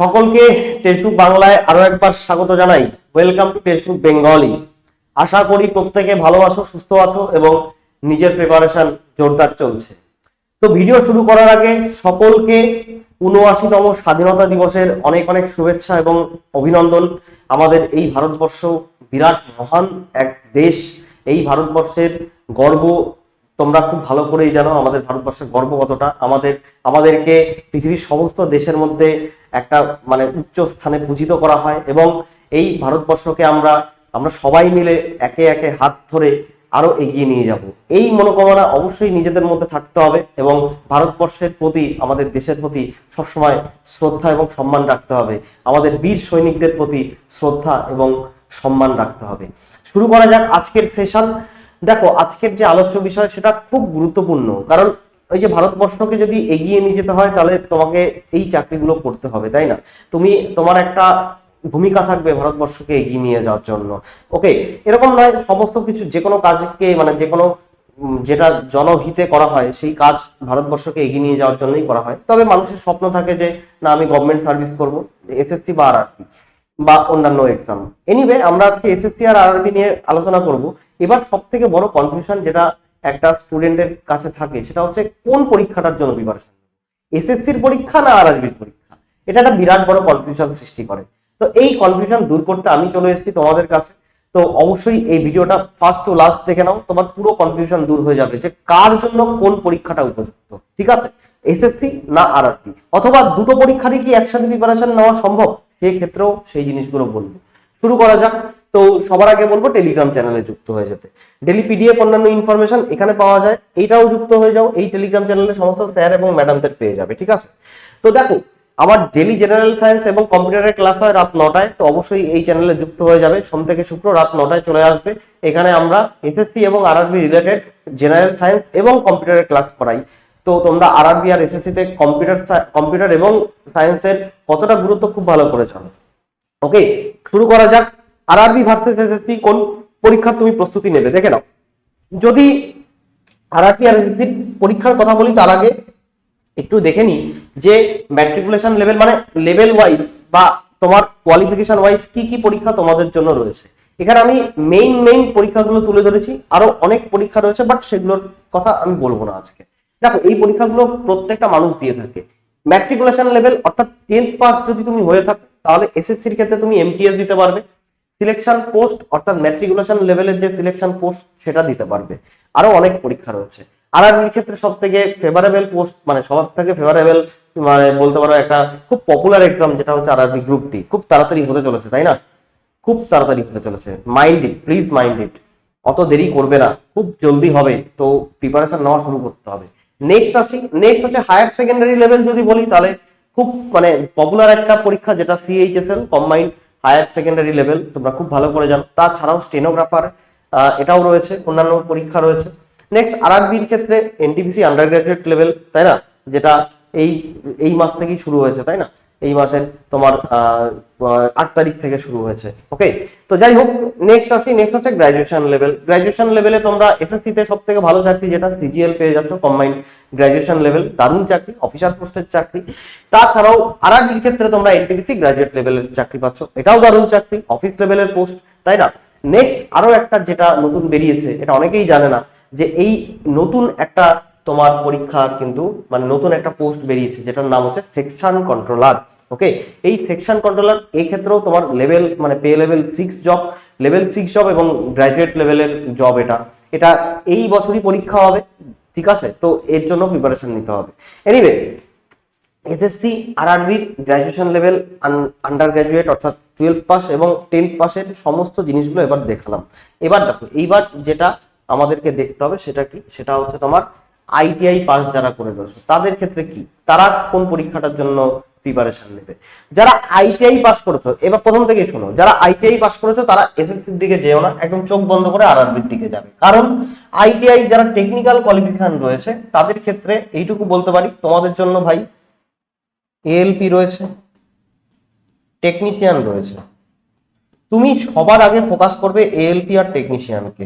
সকলকে টেক্সটবুক বাংলায় আরও একবার স্বাগত জানাই। ওয়েলকাম টু টেক্সটবুক বেঙ্গলি আশা করি প্রত্যেকে ভালো আছো, সুস্থ আছো এবং নিজের প্রিপারেশন জোরদার চলছে। তো ভিডিও শুরু করার আগে সকলকে উনআশিতম স্বাধীনতা দিবসের অনেক অনেক শুভেচ্ছা এবং অভিনন্দন। আমাদের এই ভারতবর্ষ বিরাট মহান এক দেশ। এই ভারতবর্ষের গর্ব তোমরা খুব ভালো করেই জানো, আমাদের ভারতবর্ষের গর্ব কতটা। আমাদের, আমাদেরকে পৃথিবীর সমস্ত দেশের মধ্যে একটা মানে উচ্চ স্থানে পূজিত করা হয় এবং এই ভারতবর্ষকে আমরা আমরা সবাই মিলে একে একে হাত ধরে আরও এগিয়ে নিয়ে যাব। এই মনোকামনা অবশ্যই নিজেদের মধ্যে থাকতে হবে এবং ভারতবর্ষের প্রতি, আমাদের দেশের প্রতি সবসময় শ্রদ্ধা এবং সম্মান রাখতে হবে। আমাদের বীর সৈনিকদের প্রতি শ্রদ্ধা এবং সম্মান রাখতে হবে। শুরু করা যাক আজকের সেশন। দেখো, আজকের যে আলোচ্য বিষয় সেটা খুব গুরুত্বপূর্ণ। কারণ ওই যে ভারতবর্ষকে যদি এগিয়ে নিয়ে যেতে হয়, তাহলে তোমাকে এই চাকরিগুলো করতে হবে, তাই না? তুমি, তোমার একটা ভূমিকা থাকবে ভারতবর্ষকে এগিয়ে নিয়ে যাওয়ার জন্য। ওকে এরকম নয়, সমস্ত কিছু, যে কোনো কাজকে মানে যে কোনো যেটা জনহিতে করা হয়, সেই কাজ ভারতবর্ষকে এগিয়ে নিয়ে যাওয়ার জন্যই করা হয়। তবে মানুষের স্বপ্ন থাকে যে, না, আমি গভর্নমেন্ট সার্ভিস করব এসএসসি বা আরআরবি বা অন্যান্য এক্সাম এনিওয়ে আমরা আজকে এসএসসি আর আরআরবি নিয়ে আলোচনা করব। এবার সব থেকে বড় কনফিউশন যেটা একটা স্টুডেন্টের কাছে থাকে, সেটা হচ্ছে কোন পরীক্ষাটার জন্য প্রিপারেশন এসএসসির পরীক্ষা না আর আরআরবির পরীক্ষা? এটা একটা বিরাট বড় কনফিউশন সৃষ্টি করে। তো এই কনফিউশন দূর করতে আমি চলে এসেছি তোমাদের কাছে। তো অবশ্যই এই ভিডিওটা ফার্স্ট টু লাস্ট দেখে নাও, তোমার পুরো কনফিউশন দূর হয়ে যাবে যে কার জন্য কোন পরীক্ষাটা উপযুক্ত, ঠিক আছে? এসএসসি না আরআরবি? অথবা দুটো পরীক্ষারই কি একসাথে প্রিপারেশন নেওয়া সম্ভব? সেই ক্ষেত্রেও সেই জিনিসগুলো বলব। শুরু করা যাক। তো সবার আগে বলব টেলিগ্রাম চ্যানেলে যুক্ত হয়ে যেতে। ডেলি পিডিএফ অন্যান্য ইনফরমেশন এখানে পাওয়া যায়। এইটাও যুক্ত হয়ে যাও। এই টেলিগ্রাম চ্যানেলে সমস্ত স্যার এবং ম্যাডামদের পেয়ে যাবে, ঠিক আছে? তো দেখো, আমার ডেলি জেনারেল সায়েন্স এবং কম্পিউটারের ক্লাস হয় রাত নটায়। তো অবশ্যই এই চ্যানেলে যুক্ত হয়ে যাবে। সোম থেকে শুক্র রাত নটায় চলে আসবে। এখানে আমরা এসএসসি এবং আরআরবি রিলেটেড জেনারেল সায়েন্স এবং কম্পিউটারের ক্লাস করাই। তো তোমরা আরআরবি আর এসএসসি তে কম্পিউটার কম্পিউটার এবং সায়েন্সের কতটা গুরুত্ব খুব ভালো করে জানো। ওকে শুরু করা যাক। আরআরবি ভার্সেস এসএসসি কোন পরীক্ষার তুমি প্রস্তুতি নেবে? দেখে নাও। যদি আরআরবি আর এসএসসি পরীক্ষার কথা বলি, তার আগে একটু দেখে নি যে ম্যাট্রিকুলেশন লেভেল মানে লেভেল ওয়াইজ বা তোমার কোয়ালিফিকেশন ওয়াইজ কি কি পরীক্ষা তোমাদের জন্য রয়েছে। এখানে আমি মেইন মেইন পরীক্ষাগুলো তুলে ধরেছি। আরও অনেক পরীক্ষা রয়েছে বাট সেগুলোর কথা আমি বলব না আজকে। দেখো, এই পরীক্ষাগুলো প্রত্যেকটা মানুষ দিয়ে থাকে। ম্যাট্রিকুলেশন লেভেল অর্থাৎ টেন্থ পাস যদি তুমি হয়ে থাকো, তাহলে এসএসসির ক্ষেত্রে তুমি এমটিএস দিতে পারবে। সিলেকশন পোস্ট অর্থাৎ ম্যাট্রিকুলেশন লেভেলের যে সিলেকশন পোস্ট সেটা দিতে পারবে। আরও অনেক পরীক্ষা রয়েছে। আরআরবির ক্ষেত্রে সব থেকে ফেভারেবল পোস্ট মানে সবার থেকে ফেভারেবল মানে বলতে পারো একটা খুব পপুলার এক্সাম যেটা হচ্ছে আরআরবি গ্রুপ ডি খুব তাড়াতাড়ি হতে চলেছে, তাই না? খুব তাড়াতাড়ি হতে চলেছে। Mind it please mind it অত দেরি করবে না, খুব জলদি হবে। তো প্রিপারেশন নেওয়া শুরু করতে হবে। নেক্সট আসি নেক্সট হচ্ছে হায়ার সেকেন্ডারি লেভেল যদি বলি, তাহলে খুব মানে পপুলার একটা পরীক্ষা যেটা CHSL combined higher secondary level, তোমরা খুব ভালো করে জানো। তাছাড়াও স্টেনোগ্রাফার এটাও রয়েছে, অন্যান্য পরীক্ষা রয়েছে। নেক্সট আর আরবির ক্ষেত্রে এনটিপিসি আন্ডার গ্রাজুয়েট লেভেল তাই না? যেটা এই এই মাস থেকেই শুরু হয়েছে, তাই না? এই মাসের তোমার আট তারিখ থেকে শুরু হয়েছে। ওকে তো যাই হোক নেক্সট আসি নেক্সট হচ্ছে গ্রাজুয়েশন লেভেল গ্রাজুয়েশন লেভেলে তোমরা এসএসসি তে সব থেকে ভালো চাকরি যেটা সিজিএল পেয়ে যাচ্ছ কম্বাইন্ড গ্রাজুয়েশন লেভেল দারুণ চাকরি অফিসার পোস্টের চাকরি। তাছাড়াও আরআরবির ক্ষেত্রে তোমরা এনটিপিসি গ্রাজুয়েট লেভেলের চাকরি পাচ্ছ। এটাও দারুণ চাকরি অফিস লেভেলের পোস্ট তাই না? নেক্সট আরও একটা যেটা নতুন বেরিয়েছে, এটা অনেকেই জানে না, যে এই নতুন একটা তোমার পরীক্ষা কিন্তু মানে নতুন একটা পোস্ট বেরিয়েছে, যেটার নাম হচ্ছে সেকশন কন্ট্রোলার ওকে এই সেকশন কন্ট্রোলার এই ক্ষেত্রেও তোমার লেভেল মানে pay level six job level six job এবং গ্র্যাজুয়েট লেভেলের জব এটা। এটা এই বছরই পরীক্ষা হবে, ঠিক আছে? তো এর জন্য প্রিপারেশন নিতে হবে। এনিওয়ে এসএসসি আরআরবির গ্র্যাজুয়েশন লেভেল আন্ডার গ্র্যাজুয়েট অর্থাৎ টুয়েলভ পাস এবং টেন্থ পাসের সমস্ত জিনিসগুলো এবার দেখালাম। এবার দেখো, এইবার যেটা আমাদেরকে দেখতে হবে সেটা কি? সেটা হচ্ছে তোমার আইটিআই পাস যারা করে রয়েছে তাদের ক্ষেত্রে কি? তারা কোন পরীক্ষাটার জন্য প্রিপারেশন নেবে? যারা আইটিআই পাস করেছ, এবার প্রথম থেকে শোনো, যারা আইটিআই পাস করেছ, তারা এসএসসির দিকে যেও না, একদম চোখ বন্ধ করে আরআরবির দিকে যাবে। কারণ আইটিআই যারা টেকনিক্যাল কোয়ালিফিকেশন রয়েছে, তাদের ক্ষেত্রে এইটুকু বলতে পারি, তোমাদের জন্য ভাই এএলপি রয়েছে টেকনিশিয়ান রয়েছে। তুমি সবার আগে ফোকাস করবে এএলপি আর টেকনিশিয়ানকে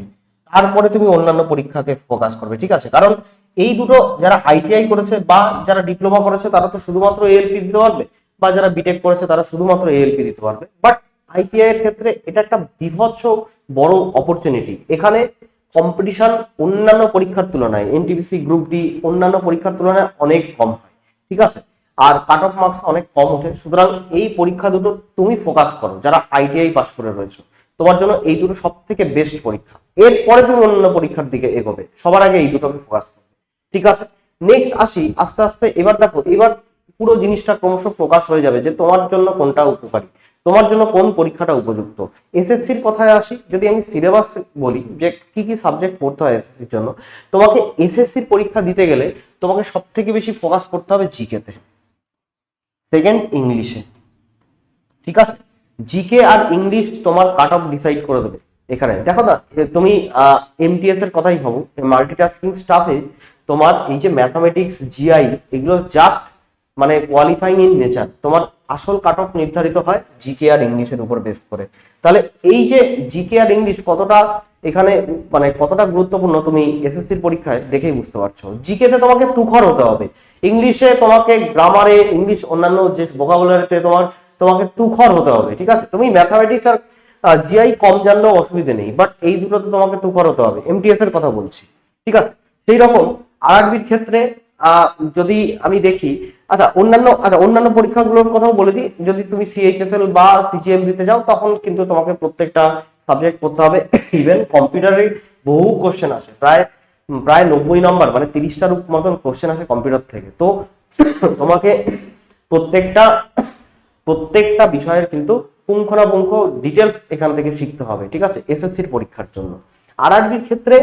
তারপরে তুমি অন্যান্য পরীক্ষাকে ফোকাস করবে, ঠিক আছে? কারণ এই দুটো যারা আইটিআই করেছে বা যারা ডিপ্লোমা করেছে, তারা তো শুধুমাত্র এএলপি দিতে পারবে, বা যারা বিটেক করেছে, তারা শুধুমাত্র এএলপি দিতে পারবে। বাট আইটিআই এর ক্ষেত্রে এটা একটা বিভৎস বড় অপরচুনিটি এখানে কম্পিটিশন অন্যান্য পরীক্ষার তুলনায় এনটিপিসি গ্রুপ ডি অন্যান্য পরীক্ষার তুলনায় অনেক কম হয়, ঠিক আছে? আর কাট অফ মার্কস অনেক কম ওঠে। সুতরাং এই পরীক্ষা দুটো তুমি ফোকাস করো, যারা আইটিআই পাস করে রয়েছে। তোমার জন্য এই দুটো সব থেকে বেস্ট পরীক্ষা। এরপরে তুমি অন্য পরীক্ষার দিকে এগোবে। সবার আগে এই দুটোকে ফোকাস ঠিক আছে? নেক্সট আসি, আস্তে আস্তে, এবার দেখো, এবার পুরো জিনিসটা ক্রমশ প্রকাশ হয়ে যাবে যে তোমার জন্য কোনটা উপকারী, তোমার জন্য কোন পরীক্ষাটা উপযুক্ত। এসএসসির কথায় আসি, যদি আমি সিলেবাস বলি যে কি কি সাবজেক্ট পড়তে হয় এসএসসির জন্য, তোমাকে এসএসসির পরীক্ষা দিতে গেলে তোমাকে সব থেকে বেশি ফোকাস করতে হবে জিকেতে সেকেন্ড ইংলিশে ঠিক আছে? জিকে আর ইংলিশ তোমার কাট অফ ডিসাইড করে দেবে। এখানে, দেখো না তুমি এমটিএস এর কথাই ভাবো মাল্টিটাস্কিং স্টাফে তোমার এই যে ম্যাথামেটিক্স জিআই এগুলো জাস্ট মানে কোয়ালিফাইং ইন নেচার তোমার আসল কাট অফ নির্ধারিত হয় জিকে আর ইংলিশের উপর বেস করে। তাহলে এই যে জিকে আর ইংলিশ কতটা এখানে মানে কতটা গুরুত্বপূর্ণ তুমি এসএসসির পরীক্ষায় দেখেই বুঝতে পারছ। জিকেতে তোমাকে তুখর হতে হবে। ইংলিশে তোমাকে গ্রামারে ইংলিশ অন্যান্য যে ভোকাবুলারিতে তোমার, তোমাকে তুখর হতে হবে, ঠিক আছে? তুমি ম্যাথামেটিক্স আর জিআই কম জানলেও অসুবিধে নেই বাট এই দুটোতে তোমাকে তুখর হতে হবে। এমটিএস এর কথা বলছি, ঠিক আছে? সেই রকম আরআরবির ক্ষেত্রে যদি আমি দেখি আচ্ছা অন্যান্য আচ্ছা অন্যান্য পরীক্ষাগুলোর কথাও বলে দিই। যদি তুমি সিএইচএসএল বা সিজিএল দিতে যাও, তখন কিন্তু তোমাকে প্রত্যেকটা সাবজেক্ট পড়তে হবে। ইভেন কম্পিউটারে বহু কোশ্চেন আসে। প্রায় প্রায় নব্বই নম্বর মানে তিরিশটার মতন কোশ্চেন আসে কম্পিউটার থেকে। তো তোমাকে প্রত্যেকটা প্রত্যেকটা বিষয়ের কিন্তু পুঙ্খানুপুঙ্খ ডিটেলস এখান থেকে শিখতে হবে, ঠিক আছে? এসএসসির পরীক্ষার জন্য। আরআরবির ক্ষেত্রে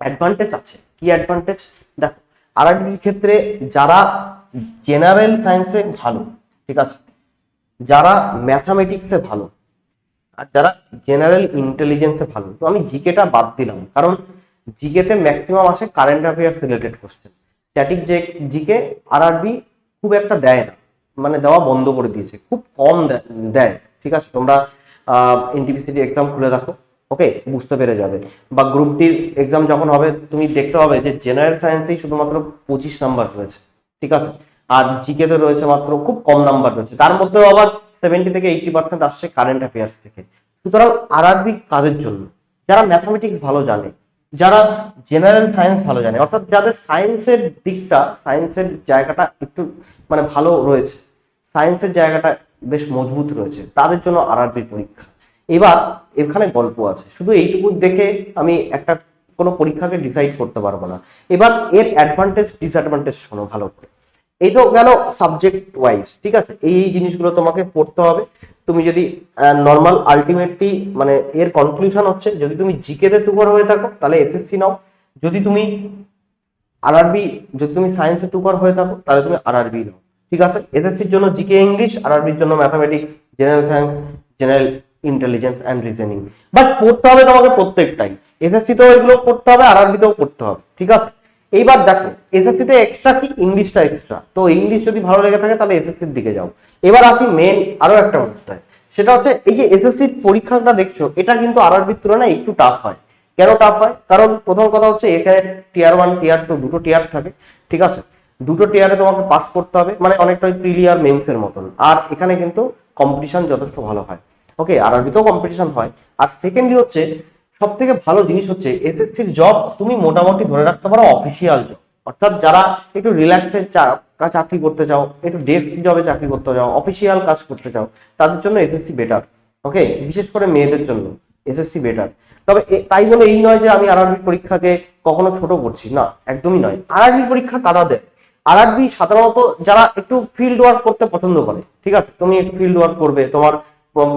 অ্যাডভান্টেজ আছে। কি অ্যাডভান্টেজ দেখো আরআরবির ক্ষেত্রে যারা জেনারেল সায়েন্সে ভালো, ঠিক আছে? যারা ম্যাথামেটিক্সে ভালো, আর যারা জেনারেল ইন্টেলিজেন্সে ভালো, তো আমি জিকেটা বাদ দিলাম। কারণ জিকেতে ম্যাক্সিমাম আসে current affairs related question static যে জিকে আরআরবি খুব একটা দেয় না। মানে দেওয়া বন্ধ করে দিয়েছে। খুব কম দেয়, ঠিক আছে? তোমরা এনটিপিসিটি এক্সাম খুলে দেখো। ওকে, বুঝতে পেরে যাবে। বা গ্রুপ ডির এক্সাম যখন হবে, তুমি দেখতে হবে যে জেনারেল সায়েন্সেই শুধুমাত্র পঁচিশ নাম্বার রয়েছে, ঠিক আছে? আর জিকেতে রয়েছে মাত্র খুব কম নাম্বার রয়েছে। তার মধ্যেও আবার সেভেন্টি থেকে এইটটি পার্সেন্ট আসছে কারেন্ট অ্যাফেয়ার্স থেকে। সুতরাং আরআরবি কাদের জন্য? যারা ম্যাথামেটিক্স ভালো জানে, যারা জেনারেল সায়েন্স ভালো জানে, অর্থাৎ যাদের সায়েন্সের দিকটা সায়েন্সের জায়গাটা একটু মানে ভালো রয়েছে সায়েন্সের জায়গাটা বেশ মজবুত রয়েছে, তাদের জন্য আরআরবির পরীক্ষা। এবার এখানে গল্প আছে। শুধু এইটুকু দেখে আমি একটা কোনো পরীক্ষাকে ডিসাইড করতে পারব না। এবার এর অ্যাডভান্টেজ ডিসঅ্যাডভান্টেজ শোনো ভালো করে। এই তো গেল সাবজেক্ট ওয়াইজ ঠিক আছে? এই এই জিনিসগুলো তোমাকে পড়তে হবে। তুমি যদি নর্মাল আলটিমেটলি মানে এর কনক্লুশন হচ্ছে, যদি তুমি জিকেতে তুকর হয়ে থাকো, তাহলে এসএসসি নাও। যদি তুমি আরআরবি যদি তুমি সায়েন্সে টুকার হয়ে থাকো, তাহলে তুমি আরআরবি নাও। ঠিক আছে? এসএসসির জন্য জিকে ইংলিশ আরআরবির জন্য mathematics general science general intelligence and reasoning but পড়তে হবে তোমাকে প্রত্যেকটাই। এসএসসি তেও এগুলো পড়তে হবে আরআরবিতেও পড়তে হবে, ঠিক আছে? এইবার দেখো এসএসসি তে এক্সট্রা কি? ইংলিশটা এক্সট্রা তো ইংলিশ যদি ভালো লেগে থাকে, তাহলে এসএসসির দিকে যাও। এবার আসি মেন আরও একটা মুদ্রায় সেটা হচ্ছে, এই যে এসএসসির পরীক্ষাটা দেখছ, এটা কিন্তু আরআরবির তুলনায় একটু টাফ হয়। কেন টাফ হয়? কারণ প্রথম কথা হচ্ছে, এখানে টিয়ার ওয়ান টিয়ার টু দুটো টিয়ার থাকে, ঠিক আছে? দুটো টিয়ারে তোমাকে পাস করতে হবে মানে অনেকটা প্রিলিয়ার মেন্সের মতন। আর এখানে কিন্তু কম্পিটিশন যথেষ্ট ভালো হয়। ওকে আর আরবিতেও কম্পিটিশন হয়। আর সেকেন্ডলি হচ্ছে সব থেকে ভালো জিনিস হচ্ছে এসএসসির জব তুমি মোটামুটি ধরে রাখতে পারো অফিসিয়াল জব অর্থাৎ যারা একটু রিল্যাক্সের চাকরি করতে চাও, একটু ডেস্ক জবে চাকরি করতে চাও অফিসিয়াল কাজ করতে চাও, তাদের জন্য এসএসসি বেটার ওকে বিশেষ করে মেয়েদের জন্য এসএসসি বেটার তবে তাই বলে এই নয় যে আমি আরআরবি পরীক্ষাকে কখনো ছোট করছি। না, একদমই নয়। আরআরবি পরীক্ষা কারা দেয়? আরআরবি সাধারণত যারা একটু ফিল্ড ওয়ার্ক করতে পছন্দ করে, ঠিক আছে? তুমি একটু ফিল্ড ওয়ার্ক করবে, তোমার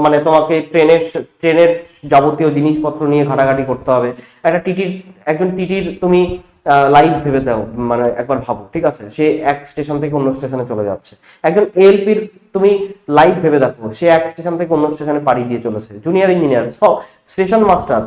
মানে তোমাকে ট্রেনের ট্রেনের যাবতীয় জিনিসপত্র নিয়ে ঘাটাঘাটি করতে হবে। একটা টিটির, একজন টিটির তুমি লাইভ ভেবে দাও মানে একবার ভাবো, ঠিক আছে? সে এক স্টেশন থেকে অন্য স্টেশনে চলে যাচ্ছে। একজন এলপির তুমি লাইভ ভেবে দেখো, সে এক স্টেশন থেকে অন্য স্টেশনে পাড়ি দিয়ে চলেছে। জুনিয়র ইঞ্জিনিয়ার স্টেশন মাস্টার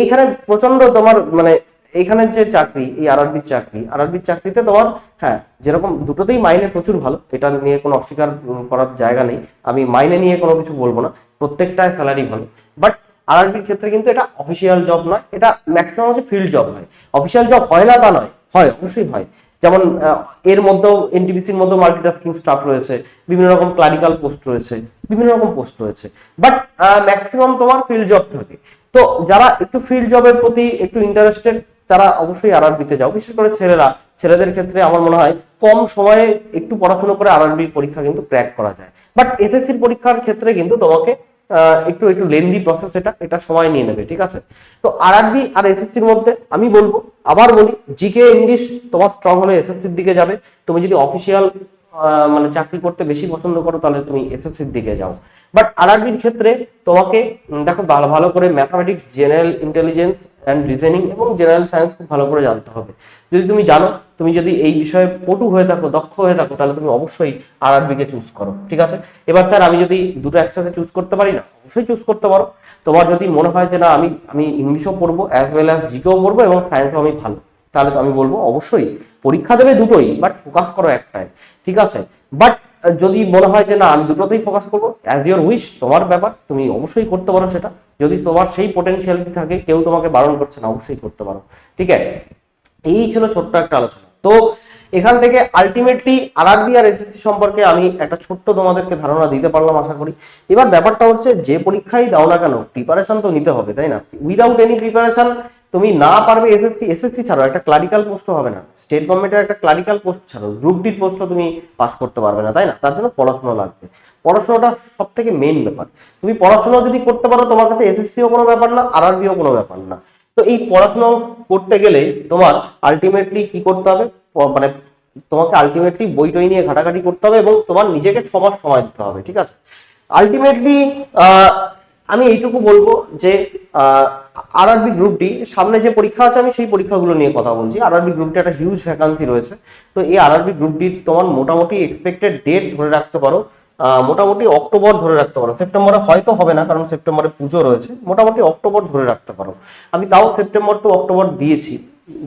এইখানে প্রচণ্ড তোমার মানে এইখানে যে চাকরি, এই আরআরবির চাকরি আরআরবির চাকরিতে তোমার হ্যাঁ যেরকম দুটোতেই মাইনে প্রচুর ভালো, এটা নিয়ে কোনো অস্বীকার করার জায়গা নেই। আমি মাইনে নিয়ে কোনো কিছু বলব না প্রত্যেকটায় স্যালারি ভালো। বাট আরআরবির ক্ষেত্রে কিন্তু এটা অফিসিয়াল জব নয়, এটা ম্যাক্সিমাম হচ্ছে ফিল্ড জব হয়। অফিসিয়াল জব হয় না তা নয়, হয়, অবশ্যই হয়। যেমন এর মধ্যেও এনটিপিসির মধ্যেও মাল্টিটাস্কিং স্টাফ রয়েছে, বিভিন্ন রকম ক্লারিক্যাল পোস্ট রয়েছে, বিভিন্ন রকম পোস্ট রয়েছে। বাট ম্যাক্সিমাম তোমার ফিল্ড জব থাকে। তো যারা একটু ফিল্ড জবের প্রতি একটু ইন্টারেস্টেড তারা অবশ্যই আরআরবিতে যাও। বিশেষ করে ছেলেরা, ছেলেদের ক্ষেত্রে আমার মনে হয় কম সময়ে একটু পড়াশোনা করে আরআরবি পরীক্ষা কিন্তু ক্র্যাক করা যায়। বাট এসএসসির পরীক্ষার ক্ষেত্রে কিন্তু তোমাকে একটু একটু লেন্দি প্রসেস এটা এটা সময় নিয়ে নেবে, ঠিক আছে? তো আরআরবি আর এসএসসির মধ্যে আমি বলব, আবার বলি জিকে ইংলিশ তোমার স্ট্রং হলে এসএসসির দিকে যাবে। তুমি যদি অফিসিয়াল মানে চাকরি করতে বেশি পছন্দ করো, তাহলে তুমি এসএসসির দিকে যাও। বাট আরআরবির ক্ষেত্রে তোমাকে দেখো, ভালো ভালো করে mathematics general intelligence and reasoning এবং জেনারেল সায়েন্স খুব ভালো করে জানতে হবে। যদি তুমি জানো, তুমি যদি এই বিষয়ে পটু হয়ে থাকো, দক্ষ হয়ে থাকো, তাহলে তুমি অবশ্যই আর আরবিকে চুজ করো, ঠিক আছে? এবার স্যার আমি যদি দুটো একসাথে চুজ করতে পারি না, অবশ্যই চুজ করতে পারো। তোমার যদি মনে হয় যে না, আমি আমি ইংলিশও পড়ব অ্যাজ ওয়েল অ্যাজ জিকেও পড়ব এবং সায়েন্সও আমি ভালো, তাহলে তো আমি বলব অবশ্যই পরীক্ষা দেবে দুটোই বাট ফোকাস করো একটাই, ঠিক আছে? বাট যদি মনে হয় যে না, আমি দুটোতেই ফোকাস করব অ্যাজ ইউর উইশ তোমার ব্যাপার, তুমি অবশ্যই করতে পারো সেটা। যদি তোমার সেই পোটেনশিয়ালিটি থাকে, কেউ তোমাকে বারণ করছে না, অবশ্যই করতে পারো, ঠিক আছে? এই ছিল ছোট্ট একটা আলোচনা। তো, এখান থেকে আলটিমেটলি আরআরবি আর এসএসসি সম্পর্কে আমি একটা ছোট্ট তোমাদেরকে ধারণা দিতে পারলাম, আশা করি। এবার ব্যাপারটা হচ্ছে, যে পরীক্ষাই দাও না কেন প্রিপারেশন তো নিতে হবে, তাই না? উইদাউট এনি প্রিপারেশন তুমি না পারবে এসএসসি এসএসসি ছাড়াও, একটা ক্লারিক্যাল পোস্টও হবে না। স্টেট গভর্নমেন্টের একটা ক্লারিক্যাল পোস্ট ছাড়াও গ্রুপ ডির পোস্টও তুমি পাস করতে পারবে না, তাই না? তার জন্য পড়াশোনা লাগবে। পড়াশোনাটা সব থেকে মেইন ব্যাপার। তুমি পড়াশোনা যদি করতে পারো, তোমার কাছে এসএসসিও কোনো ব্যাপার না আরআরবিও কোনো ব্যাপার না। তো এই পড়াশোনা করতে গেলে তোমার আলটিমেটলি কি করতে হবে? মানে তোমাকে আলটিমেটলি বই টই নিয়ে ঘাটাঘাটি করতে হবে এবং তোমার নিজেকে ছ মাস সময় দিতে হবে, ঠিক আছে? আলটিমেটলি আমি এইটুকু বলব যে আরআরবি গ্রুপ ডি সামনে যে পরীক্ষা আছে, আমি সেই পরীক্ষাগুলো নিয়ে কথা বলছি। আরআরবি গ্রুপ ডি একটা হিউজ ভ্যাকান্সি রয়েছে। তো এই আরআরবি গ্রুপ ডি তোমার মোটামুটি এক্সপেক্টেড ডেট ধরে রাখতে পারো। মোটামুটি অক্টোবর ধরে রাখতে পারো। সেপ্টেম্বরে হয়তো হবে না, কারণ সেপ্টেম্বরে পুজো রয়েছে। মোটামুটি অক্টোবর ধরে রাখতে পারো। আমি তাও সেপ্টেম্বর টু অক্টোবর দিয়েছি।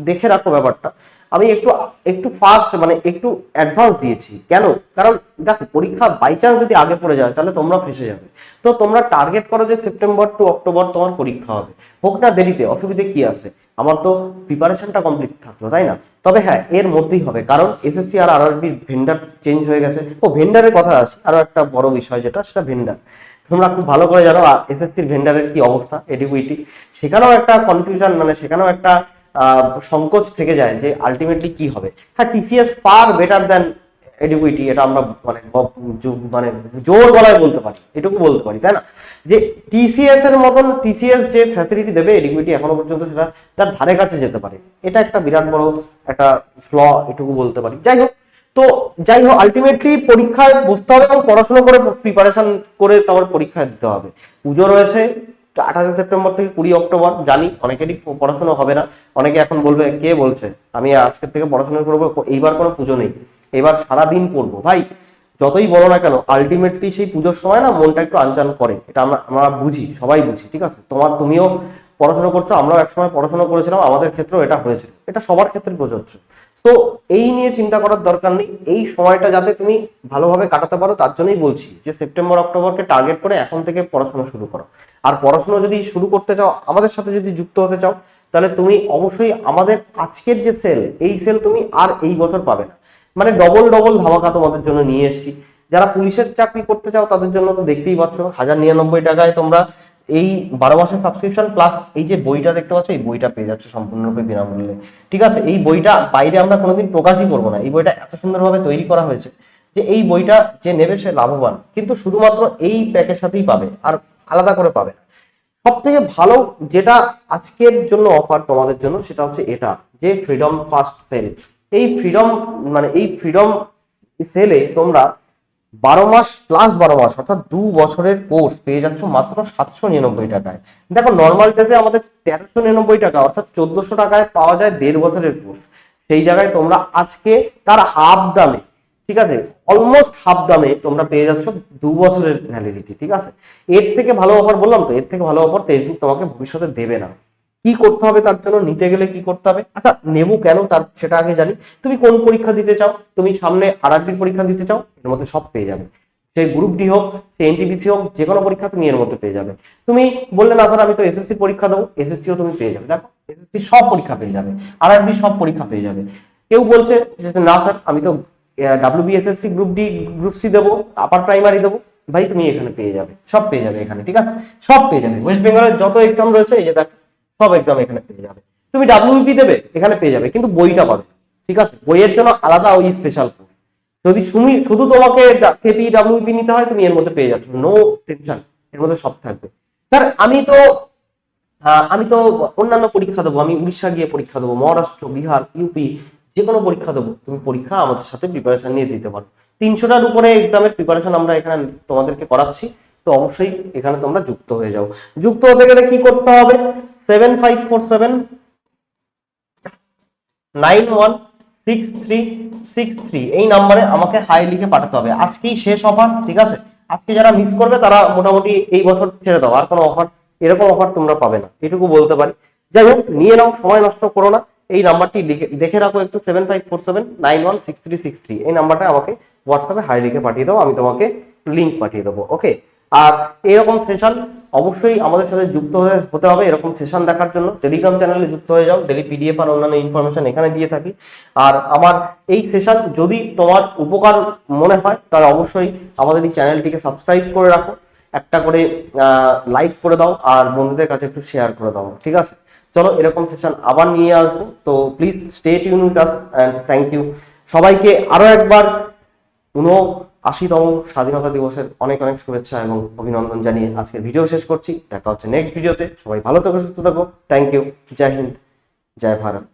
দেখে রাখো ব্যাপারটা। আমি একটু একটু ফাস্ট মানে একটু অ্যাডভান্স দিয়েছি। কেন? কারণ দেখো, পরীক্ষা বাই চান্স যদি আগে পড়ে যায়, তাহলে তোমরা ফেসে যাবে। তো তোমরা টার্গেট করো যে সেপ্টেম্বর টু অক্টোবর তোমার পরীক্ষা হবে। হোক না দেরিতে, অসুবিধে কি আছে? আমার তো প্রিপারেশনটা কমপ্লিট থাকল, তাই না? তবে হ্যাঁ এর মধ্যেই হবে। কারণ এসএসসি আর আরআরবির ভেন্ডার চেঞ্জ হয়ে গেছে। ও ভেন্ডারের কথা আছে। আরও একটা বড় বিষয় যেটা, সেটা ভেন্ডার তোমরা খুব ভালো করে জানো এসএসসির ভেন্ডারের কি অবস্থা এডিকুইটি সেখানেও একটা কনফিউশন মানে সেখানেও একটা সংকোচ থেকে যায় যে আলটিমেটলি কি হবে? হ্যাঁ টিসিএস ফার বেটার দ্যান এডিকুইটি এটা আমরা মানে মানে জোর গলায় বলতে পারি, এটুকু বলতে পারি, তাই না? যে টিসিএস এর মতন টিসিএস যে ফ্যাসিলিটি দেবে এডিকুইটি এখনও পর্যন্ত সেটা তার ধারে কাছে যেতে পারে। এটা একটা বিরাট বড় একটা ফ্ল এটুকু বলতে পারি। যাই হোক, তো যাই হোক আলটিমেটলি পরীক্ষায় বসতে হবে এবং পড়াশোনা করে প্রিপারেশন করে তারপর পরীক্ষা দিতে হবে। পুজো রয়েছে আঠাশে সেপ্টেম্বর থেকে কুড়ি অক্টোবর, জানি, অনেকেরই পড়াশোনা হবে না, অনেকে এখন বলবে, কে বলছে? আমি আজকের থেকে পড়াশোনা করব এইবার কোনো পুজো নেই, এবার সারা দিন পড়ব। ভাই, যতই বলো না কেন আলটিমেটলি সেই পুজোর সময় না মনটা একটু আনচান করে, এটা আমরা আমরা বুঝি, সবাই বুঝি, ঠিক আছে? তোমার, তুমিও পড়াশোনা করছ, আমরাও একসময় পড়াশোনা করেছিলাম, আমাদের ক্ষেত্রেও এটা হয়েছে, এটা সবার ক্ষেত্রে প্রযোজ্য। তো এই নিয়ে চিন্তা করার দরকার নেই, এই সময়টা যাতে তুমি ভালোভাবে কাটাতে পারো, তার জন্যই বলছি যে, সেপ্টেম্বর, অক্টোবরকে টার্গেট করে এখন থেকে পড়াশোনা শুরু করো। আর পড়াশোনা যদি শুরু করতে চাও, আমাদের সাথে যদি যুক্ত হতে চাও, তাহলে তুমি অবশ্যই আমাদের আজকের যে সেল, এই সেল তুমি আর এই বছর পাবে না। মানে ডবল ডবল ধামাকা তোমাদের জন্য নিয়ে এসেছি। যারা পুলিশের চাকরি করতে চাও, তাদের জন্য তো দেখতেই পাচ্ছ, হাজার নিরানব্বই টাকায় তোমরা এই বারো মাসের সাবস্ক্রিপশন প্লাস এই যে বইটা দেখতে পাচ্ছ, এই বইটা পেয়ে যাচ্ছে সম্পূর্ণরূপে বিনামূল্যে। ঠিক আছে, এই বইটা বাইরে আমরা কোনোদিন প্রকাশই করব না। এই বইটা এত সুন্দরভাবে তৈরি করা হয়েছে যে এই বইটা যে নেবে সে লাভবান। কিন্তু শুধুমাত্র এই প্যাকের সাথেই পাবে। আর আলাদা করে পাবে। না সব থেকে ভালো যেটা আজকের জন্য অফার তোমাদের জন্য, সেটা হচ্ছে এটা, যে ফ্রিডম ফার্স্ট সেল এই ফ্রিডম মানে এই ফ্রিডম সেলে তোমরা বারো মাস প্লাস বারো মাস, অর্থাৎ দু বছরের কোর্স পেয়ে যাচ্ছ মাত্র সাতশো নিরানব্বই টাকায়। দেখো নর্মাল ডেতে আমাদের তেরোশো নিরানব্বই টাকা, অর্থাৎ চোদ্দশো টাকায় পাওয়া যায় দেড় বছরের কোর্স সেই জায়গায় তোমরা আজকে তার হাফ দামে ঠিক আছে? অলমোস্ট হাফ দামে তোমরা পেয়ে যাচ্ছ দু বছরের ভ্যালিডিটি ঠিক আছে? এর থেকে ভালো অফার বললাম তো, এর থেকে ভালো অফার ফেসবুক তোমাকে ভবিষ্যতে দেবে না। কি করতে হবে তার জন্য, নিতে গেলে কি করতে হবে? আচ্ছা নেব কেন তার, সেটা আগে জানি। তুমি কোন পরীক্ষা দিতে চাও? তুমি সামনে আরআরবির পরীক্ষা দিতে চাও? এর মধ্যে সব পেয়ে যাবে। সে গ্রুপ ডি হোক, সে এনটিপিসি হোক, যে কোনো পরীক্ষা তুমি এর মধ্যে পেয়ে যাবে। তুমি বললে, না স্যার আমি তো এসএসসি পরীক্ষা দেবো। এসএসসিও তুমি পেয়ে যাবে। দেখো এসএসসি সব পরীক্ষা পেয়ে যাবে। আরআরবি সব পরীক্ষা পেয়ে যাবে। কেউ বলছে না স্যার আমি তো WBSSC group D group C দেবো আপার প্রাইমারি দেবো, ভাই তুমি এখানে পেয়ে যাবে, সব পেয়ে যাবে এখানে, ঠিক আছে? সব পেয়ে যাবে ওয়েস্ট বেঙ্গলের যত এক্সাম রয়েছে, এই যে দেখ, সব এক্সাম এখানে পেয়ে যাবে। তুমি ডাব্লিউপি দেবে, এখানে পেয়ে যাবে, কিন্তু বইটা পাবে, ঠিক আছে? বইয়ের জন্য আলাদা ওই স্পেশাল কোর্স যদি তুমি, শুধু তোমাকে কেপি ডাব্লিউপি নিতে হয়, তুমি এর মধ্যে পেয়ে যাচ্ছ নো টেনশন এর মধ্যে সব থাকবে। স্যার, আমি তো আমি তো অন্যান্য পরীক্ষা দেবো, আমি উড়িষ্যা গিয়ে পরীক্ষা দেবো, মহারাষ্ট্র, বিহার ইউপি যে কোনো পরীক্ষা দেবো। তুমি পরীক্ষা আমাদের সাথে প্রিপারেশন নিয়ে দিতে পারো। তিনশোটার উপরে এক্সামের প্রিপারেশন আমরা এখানে তোমাদেরকে করাচ্ছি। তো অবশ্যই এখানে তোমরা যুক্ত হয়ে যাও। যুক্ত হতে গেলে কি করতে হবে? Seven five four seven nine one six three six three এই নাম্বারে আমাকে হাই লিখে পাঠাতে হবে। আজকেই শেষ অফার ঠিক আছে? আজকে যারা মিস করবে তারা মোটামুটি এই বছর ছেড়ে দাও। আর কোনো অফার এরকম অফার তোমরা পাবে না। এটুকু বলতে পারি। যাই হোক, নিয়ে নাও, সময় নষ্ট করো না। এই নাম্বারটি লিখে দেখে রাখো একটু seven five four seven nine one six three six three এই নাম্বারটা আমাকে হোয়াটসঅ্যাপে হাই লিখে পাঠিয়ে দাও, আমি তোমাকে লিঙ্ক পাঠিয়ে দেবো ওকে আর এরকম সেশন অবশ্যই আমাদের সাথে যুক্ত হয়ে হতে হবে, এরকম সেশন দেখার জন্য। টেলিগ্রাম চ্যানেলে যুক্ত হয়ে যাও ডেলি পিডিএফ আর অন্যান্য ইনফরমেশন এখানে দিয়ে থাকি। আর আমার এই সেশন যদি তোমার উপকার মনে হয়, তাহলে অবশ্যই আমাদের এই চ্যানেলটিকে সাবস্ক্রাইব করে রাখো। একটা করে লাইক করে দাও, আর বন্ধুদের কাছে একটু শেয়ার করে দাও, ঠিক আছে? চলো এরকম সেশন আবার নিয়ে আসব। তো please stay tune with us and thank you সবাইকে আরও একবার উনো আশিতম স্বাধীনতা দিবসের অনেক অনেক শুভেচ্ছা এবং অভিনন্দন জানিয়ে আজকের ভিডিও শেষ করছি। দেখা হচ্ছে নেক্সট ভিডিওতে সবাই ভালো থাকো, সুস্থ থাকো। থ্যাংক ইউ জয় হিন্দ, জয় ভারত।